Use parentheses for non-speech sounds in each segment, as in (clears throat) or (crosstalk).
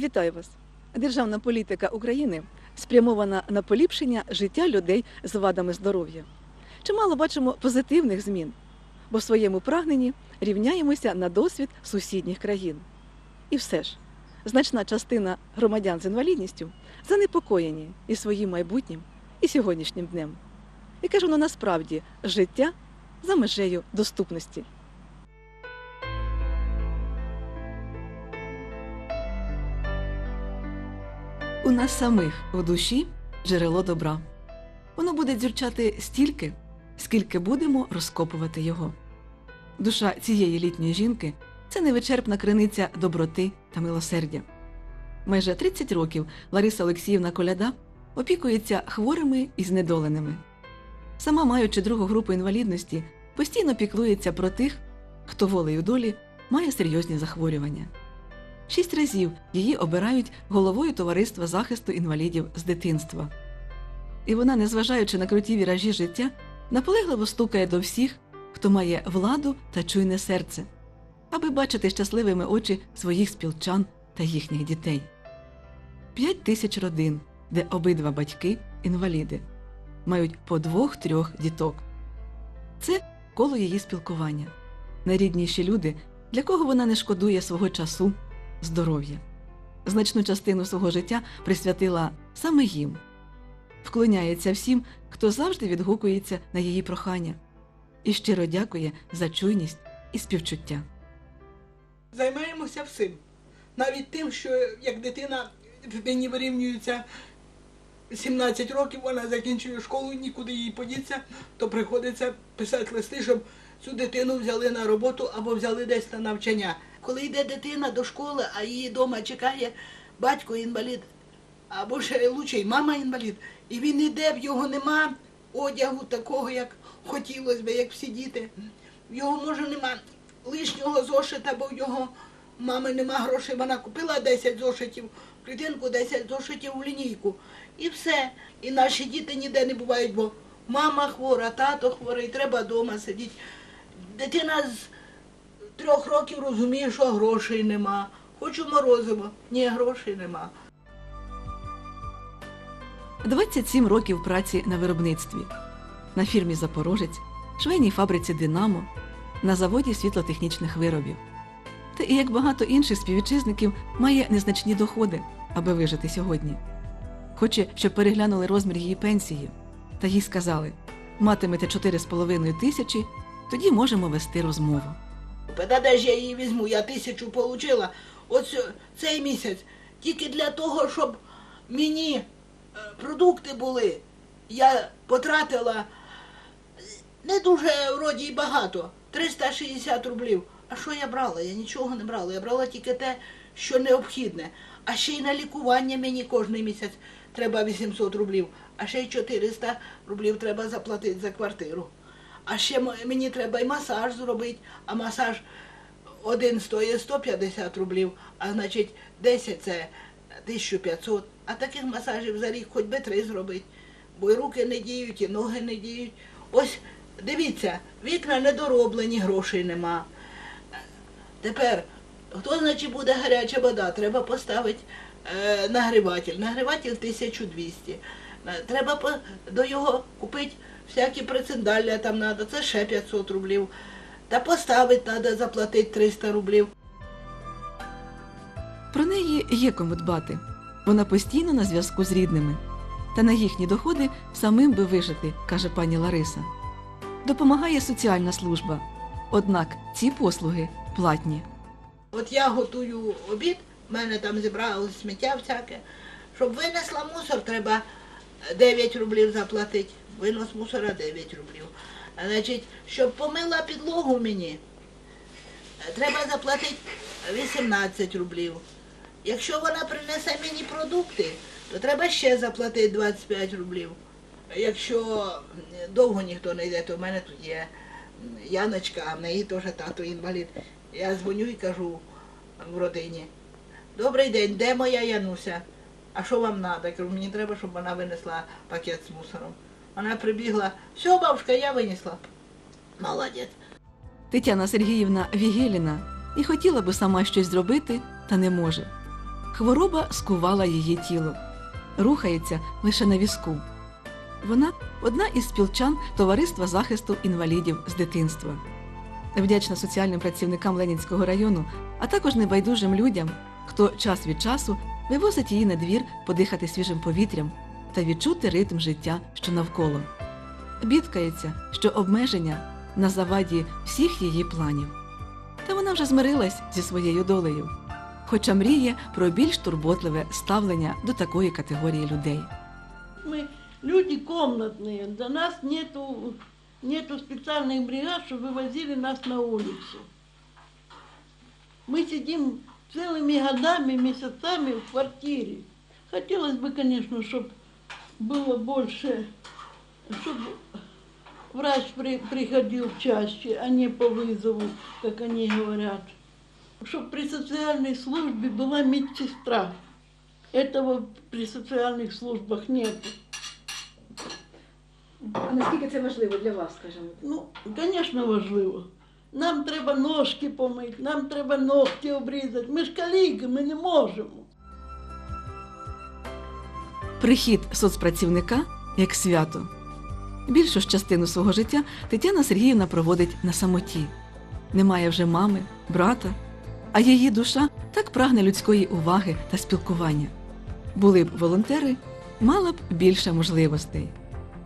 Вітаю вас! Державна політика України спрямована на поліпшення життя людей з вадами здоров'я. Чимало бачимо позитивних змін, бо в своєму прагненні рівняємося на досвід сусідніх країн. І все ж, значна частина громадян з інвалідністю занепокоєні і своїм майбутнім, і сьогоднішнім днем. Яке ж воно насправді життя за межею доступності? У нас самих у душі джерело добра. Воно буде дзюрчати стільки, скільки будемо розкопувати його. Душа цієї літньої жінки це невичерпна криниця доброти та милосердя. Майже 30 років Лариса Олексіївна Коляда опікується хворими і знедоленими. Сама, маючи другу групу інвалідності, постійно піклується про тих, хто волею долі має серйозні захворювання. Шість разів її обирають головою товариства захисту інвалідів з дитинства. І вона, незважаючи на круті віражі життя, наполегливо стукає до всіх, хто має владу та чуйне серце, аби бачити щасливими очі своїх спілчан та їхніх дітей. П'ять тисяч родин, де обидва батьки інваліди, мають по двох-трьох діток. Це коло її спілкування. Найрідніші люди, для кого вона не шкодує свого часу, здоров'я. Значну частину свого життя присвятила саме їм, вклоняється всім, хто завжди відгукується на її прохання, і щиро дякує за чуйність і співчуття. Займаємося всім. Навіть тим, що як дитина мені вирівнюється 17 років, вона закінчує школу, нікуди їй подіться, то приходиться писати листи, щоб цю дитину взяли на роботу або взяли десь на навчання. Коли йде дитина до школи, а її вдома чекає батько інвалід, або ще лучше й мама інвалід, і він іде, в його нема одягу такого, як хотілося б, як всі діти. В його може нема лишнього зошита, бо в його мами нема грошей. Вона купила 10 зошитів, в клітинку 10 зошитів в лінійку. І все. І наші діти ніде не бувають, бо мама хвора, тато хворий, треба вдома сидіти. Дитина з трьох років розуміє, що грошей нема. Хочу морозиво. Ні, грошей нема. 27 років праці на виробництві, на фірмі Запорожець, швейній фабриці Динамо, на заводі світлотехнічних виробів. Та і як багато інших співвітчизників має незначні доходи, аби вижити сьогодні. Хоче, щоб переглянули розмір її пенсії, та їй сказали: матимете 4,5 тисячі, тоді можемо вести розмову. Та я її візьму? Я тисячу отримала ось цей місяць. Тільки для того, щоб мені е, продукти були, я потратила е, не дуже вроді й багато. 360 рублів. А що я брала? Я нічого не брала. Я брала тільки те, що необхідне. А ще й на лікування мені кожен місяць треба 800 рублів, а ще й 400 рублів треба заплатити за квартиру. А ще мені треба і масаж зробити, а масаж один стоїть 150 рублів, а значить 10 це 1500. А таких масажів за рік хоч би три зробити. Бо і руки не діють, і ноги не діють. Ось дивіться, вікна недороблені, грошей нема. Тепер, хто значить буде гаряча вода? Треба поставити е, нагріватель. Нагріватель 1200. Е, Треба до його купити всякі прицендалля там треба, це ще 500 рублів. Та поставити треба заплатити 300 рублів. Про неї є кому дбати. Вона постійно на зв'язку з рідними. Та на їхні доходи самим би вижити, каже пані Лариса. Допомагає соціальна служба. Однак ці послуги платні. От я готую обід, в мене там зібралось сміття всяке. Щоб винесла мусор, треба 9 рублів заплатити. Винос мусора 9 рублів. Значить, щоб помила підлогу мені, треба заплатити 18 рублів. Якщо вона принесе мені продукти, то треба ще заплатити 25 рублів. Якщо довго ніхто не йде, то в мене тут є Яночка, а в неї теж тато інвалід. Я дзвоню і кажу в родині. Добрий день, де моя Януся? А що вам треба? Я кажу, мені треба, щоб вона винесла пакет з мусором. Вона прибігла, все, бабушка, я винесла. Молодець. Тетяна Сергіївна Вігеліна і хотіла би сама щось зробити, та не може. Хвороба скувала її тіло, рухається лише на візку. Вона одна із спілчан Товариства захисту інвалідів з дитинства. Вдячна соціальним працівникам Ленінського району, а також небайдужим людям, хто час від часу вивозить її на двір подихати свіжим повітрям та відчути ритм життя, що навколо. Бідкається, що обмеження на заваді всіх її планів. Та вона вже змирилась зі своєю долею, хоча мріє про більш турботливе ставлення до такої категорії людей. Мы люди комнатные, до нас нету, нету специальных бригад, чтобы вывозили нас на улицу. Мы сидим целыми годами, месяцами в квартире. Хотелось бы, конечно, чтобы было больше, чтобы врач при- приходил чаще, а не по вызову, как они говорят. Чтобы при социальной службе была медсестра. Этого при социальных службах нет. А наскільки це важливо для вас, скажімо? Ну, звісно, важливо. Нам треба ножки помити, нам треба ногті обрізати. Ми ж каліки, ми не можемо. Прихід соцпрацівника як свято. Більшу ж частину свого життя Тетяна Сергіївна проводить на самоті. Немає вже мами, брата, а її душа так прагне людської уваги та спілкування. Були б волонтери, мала б більше можливостей.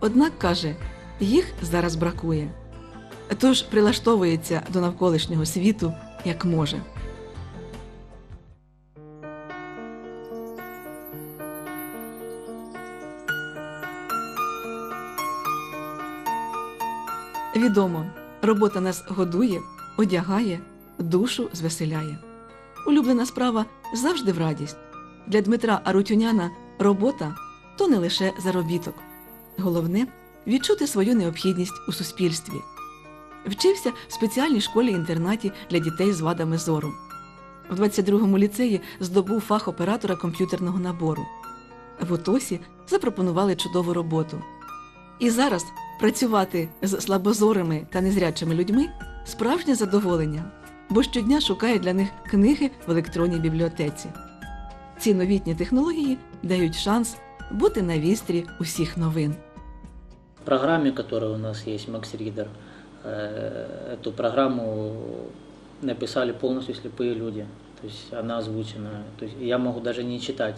Однак каже, їх зараз бракує. Тож прилаштовується до навколишнього світу як може. Відомо, робота нас годує, одягає, душу звеселяє. Улюблена справа завжди в радість. Для Дмитра Арутюняна робота то не лише заробіток. Головне відчути свою необхідність у суспільстві. Вчився в спеціальній школі-інтернаті для дітей з вадами зору. В 22-му ліцеї здобув фах оператора комп'ютерного набору. В ОТОСі запропонували чудову роботу. І зараз працювати з слабозорими та незрячими людьми справжнє задоволення, бо щодня шукає для них книги в електронній бібліотеці. Ці новітні технології дають шанс бути на вістрі усіх новин. В программе, которая у нас есть, MaxReader, эту программу написали полностью слепые люди. То есть она озвучена. То есть я могу даже не читать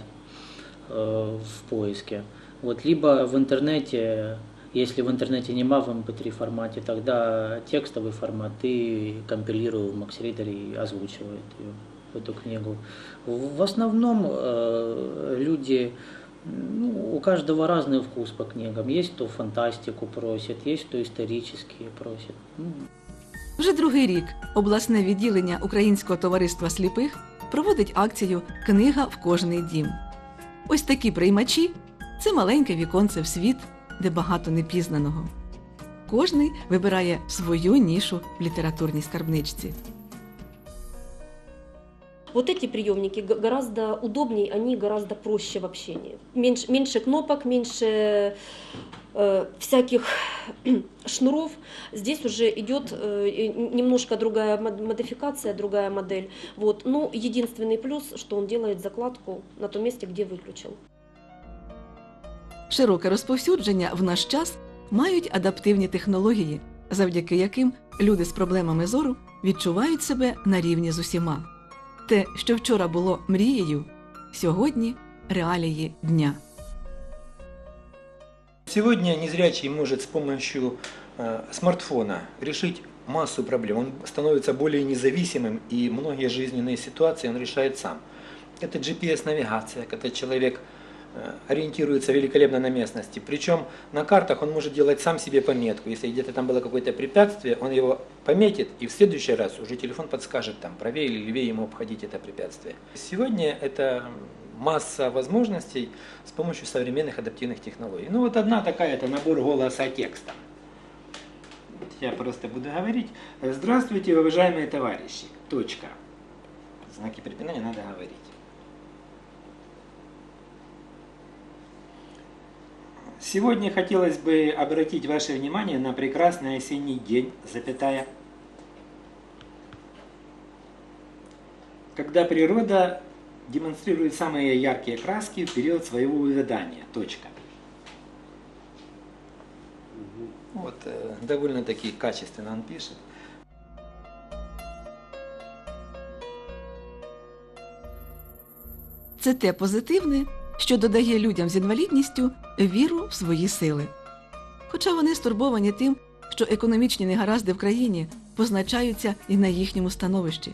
э, в поиске. Вот, либо в интернете, если в интернете нема в MP3 формате, тогда текстовый формат и компилирую в MaxReader и озвучивает ее, эту книгу. В в основном э, люди ну, у каждого разный вкус по книгам. Есть кто фантастику просит, есть кто исторические просит. Ну, Вже другий рік обласне відділення Українського товариства сліпих проводить акцію Книга в кожний дім. Ось такі приймачі це маленьке віконце в світ, де багато непізнаного. Кожний вибирає свою нішу в літературній скарбничці. Вот эти приемники г- гораздо удобнее, они гораздо проще в общении. Меньше, меньше кнопок, меньше э, всяких (clears throat) шнуров. Здесь уже идет э, и немножко другая мод- модификация, другая модель. Вот. Но единственный плюс, что он делает закладку на том месте, где выключил. Широке розповсюдження в наш час мають адаптивні технології, завдяки яким люди з проблемами зору відчувають себе на рівні з усіма. Те, що вчора було мрією, сьогодні реалії дня. Сегодня незрячий может с помощью э, смартфона решить массу проблем. Он становится более независимым и многие жизненные ситуации он решает сам. Это GPS-навигация, когда человек э, ориентируется великолепно на местности. Причем на картах он может делать сам себе пометку. Если где-то там было какое-то препятствие, он его пометит, и в следующий раз уже телефон подскажет, там, правее или левее ему обходить это препятствие. Сегодня это масса возможностей с помощью современных адаптивных технологий. Ну вот одна такая, это набор голоса текста. Я просто буду говорить. Здравствуйте, уважаемые товарищи. Точка. Знаки препинания надо говорить. Сегодня хотелось бы обратить ваше внимание на прекрасный осенний день, запятая, когда природа демонстрирует самые яркие краски в период своего вывядания. Точка. Вот э, довольно-таки качественно он пишет. Це те позитивне, що додає людям з інвалідністю віру в свої сили. Хоча вони стурбовані тим, що економічні негаразди в країні позначаються і на їхньому становищі.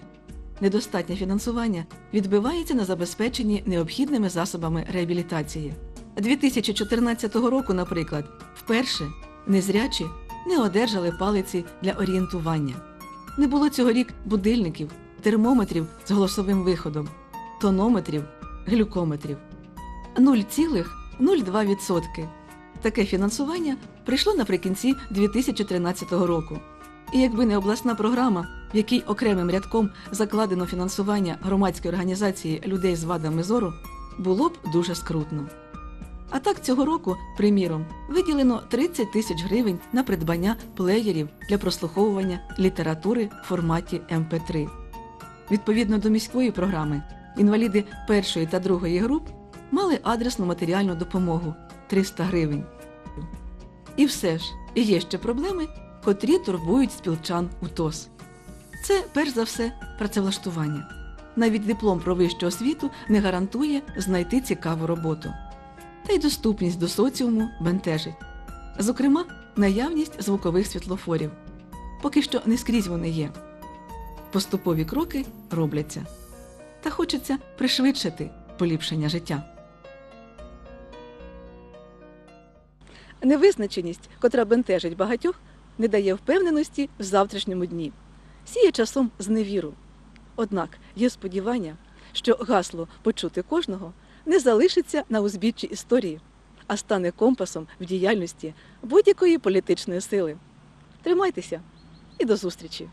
Недостатнє фінансування відбивається на забезпеченні необхідними засобами реабілітації. 2014 року, наприклад, вперше незрячі не одержали палиці для орієнтування. Не було цьогорік будильників, термометрів з голосовим виходом, тонометрів, глюкометрів. 0,02%. Таке фінансування прийшло наприкінці 2013 року. І якби не обласна програма, в якій окремим рядком закладено фінансування громадської організації людей з вадами зору, було б дуже скрутно. А так цього року, приміром, виділено 30 тисяч гривень на придбання плеєрів для прослуховування літератури в форматі МП3. Відповідно до міської програми, інваліди першої та другої груп мали адресну матеріальну допомогу 300 гривень. І все ж є ще проблеми, котрі турбують спілчан у ТОС. Це перш за все працевлаштування. Навіть диплом про вищу освіту не гарантує знайти цікаву роботу. Та й доступність до соціуму бентежить. Зокрема, наявність звукових світлофорів. Поки що не скрізь вони є. Поступові кроки робляться. Та хочеться пришвидшити поліпшення життя. Невизначеність, котра бентежить багатьох, не дає впевненості в завтрашньому дні, сіє часом зневіру. Однак є сподівання, що гасло почути кожного не залишиться на узбіччі історії, а стане компасом в діяльності будь-якої політичної сили. Тримайтеся і до зустрічі!